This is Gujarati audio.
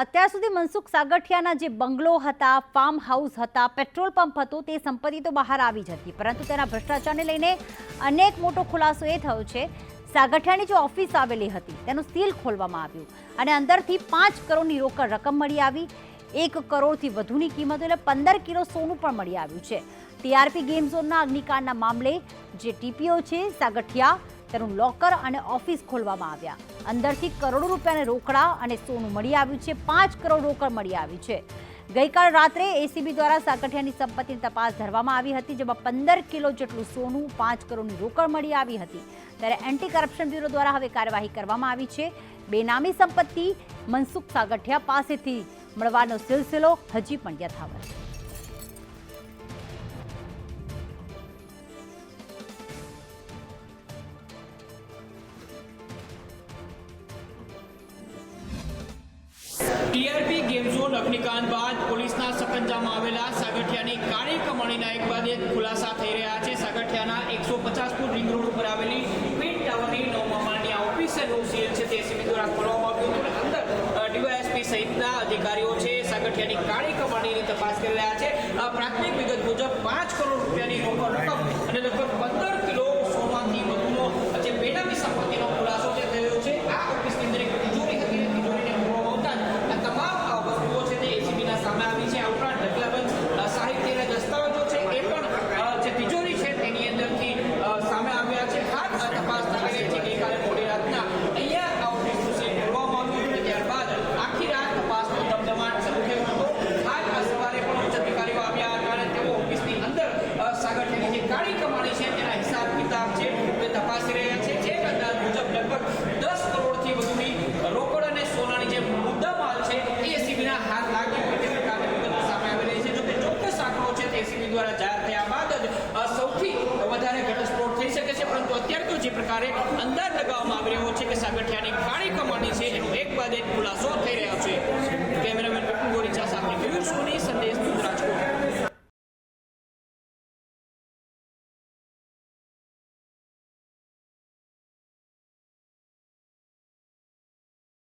અત્યાર સુધી મનસુખ સાગઠિયાના જે બંગલો હતા ફાર્મ હાઉસ હતા પેટ્રોલ પંપ હતો, તે સંપત્તિ તો બહાર આવી જ હતી. પરંતુ તેના ભ્રષ્ટાચારને લઈને અનેક મોટો ખુલાસો એ થયો છે. સાગઠિયાની જે ઓફિસ આવેલી હતી, તેનું સીલ ખોલવામાં આવ્યું. અને અંદરથી પાંચ કરોડની રોકડ રકમ મળી આવી. એક કરોડથી વધુની કિંમત એટલે પંદર કિલો સોનું પણ મળી આવ્યું છે. ટીઆરપી ગેમ ઝોનના અગ્નિકાંડના મામલે જે ટીપીઓ છે, સાગઠિયા તેનું લોકર અને ઓફિસ ખોલવામાં આવ્યા. અંદરથી કરોડો રૂપિયાને રોકડા અને સોનું મળી આવ્યું છે. પાંચ કરોડ રોકડ મળી આવી છે. ગઈકાલ રાત્રે એસીબી દ્વારા સાકઠિયાની સંપત્તિની તપાસ ધરવામાં આવી હતી, જેમાં પંદર કિલો જેટલું સોનું, પાંચ કરોડની રોકડ મળી આવી હતી. ત્યારે એન્ટી કરપ્શન બ્યુરો દ્વારા હવે કાર્યવાહી કરવામાં આવી છે. બેનામી સંપત્તિ મનસુખ સાગઠિયા પાસેથી મળવાનો સિલસિલો હજી પણ યથાવત ટીઆરપી ગેમ ઝોન અગ્નિકાંડ બાદ પોલીસના સકંજામાં આવેલા સાગઠિયાની કાળી કમાણીના એક બાદ એક ખુલાસા થઈ રહ્યા છે. સાગઠિયાના એકસો પચાસ ફૂટ રિંગ રોડ ઉપર આવેલી ટ્વીન ટાવરની નવમા માળની આ ઓફિસરનું સીલ છે. તે સીબી દ્વારા ખોલવામાં આવ્યું હતું અંદર ડીવાયએસપી સહિતના અધિકારીઓ છે. સાગઠિયાની કાળી કમાણીની તપાસ કરી રહ્યા છે આ પ્રાથમિક વિગત મુજબ પાંચ કરોડ રૂપિયાની રોકડ રકમ અને લગભગ પંદર કિલો સોનાથી વધુનો જે બેનામી સંપત્તિનો ખુલાસો જે થયો છે આ ઓફિસની અંદર એક તિજોરી હતી અને તિજોરીને ખોલવામાં આવતા જ આ તમામ અ, વસ્તુઓ છે તે એસીબીના સામે આવી છે આ ઉપરાંત ઢગલાબંધ અ, સાહિત્યના દસ્તાવેજો છે એ પણ અ, જે તિજોરી છે તેની અંદરથી અ, સામે આવ્યા છે હાલ આ તપાસ ચાલી રહી છે ગઈકાલે મોડી રાતના અહીંયા આ ઓફિસનું સીલ ખોલવામાં આવ્યું હતું અને ત્યારબાદ આખી રાત તપાસનો ધમધમાટ શરૂ થયો હતો હાલ આ સવારે પણ ઉચ્ચ અધિકારીઓ આવ્યા હતા અને તેઓ ઓફિસની અંદર અ, સાગઠિયાની જે કાળી કમાણી છે તેના હિસાબ કિતાબ છે તે તપાસી રહ્યા છે જે અંદાજ મુજબ લગભગ દસ કરોડથી વધુની રોકડ અને સોનાની જે મુદ્દા માલ છે એ એસીબીના હાથ લાગી હોય તે પ્રકારની સામે આવી રહી છે. જો કે ચોક્કસ આંકડો છે તે એસીબી દ્વારા જાહેર થયા બાદ જ સૌથી વધારે ઘટસ્ફોટ થઈ શકે છે, પરંતુ અત્યારે તો જે પ્રકારે અંદાજ લગાવવામાં આવી રહ્યો છે કે સાગઠિયાની કાળી કમાણી છે, એનો એક બાદ એક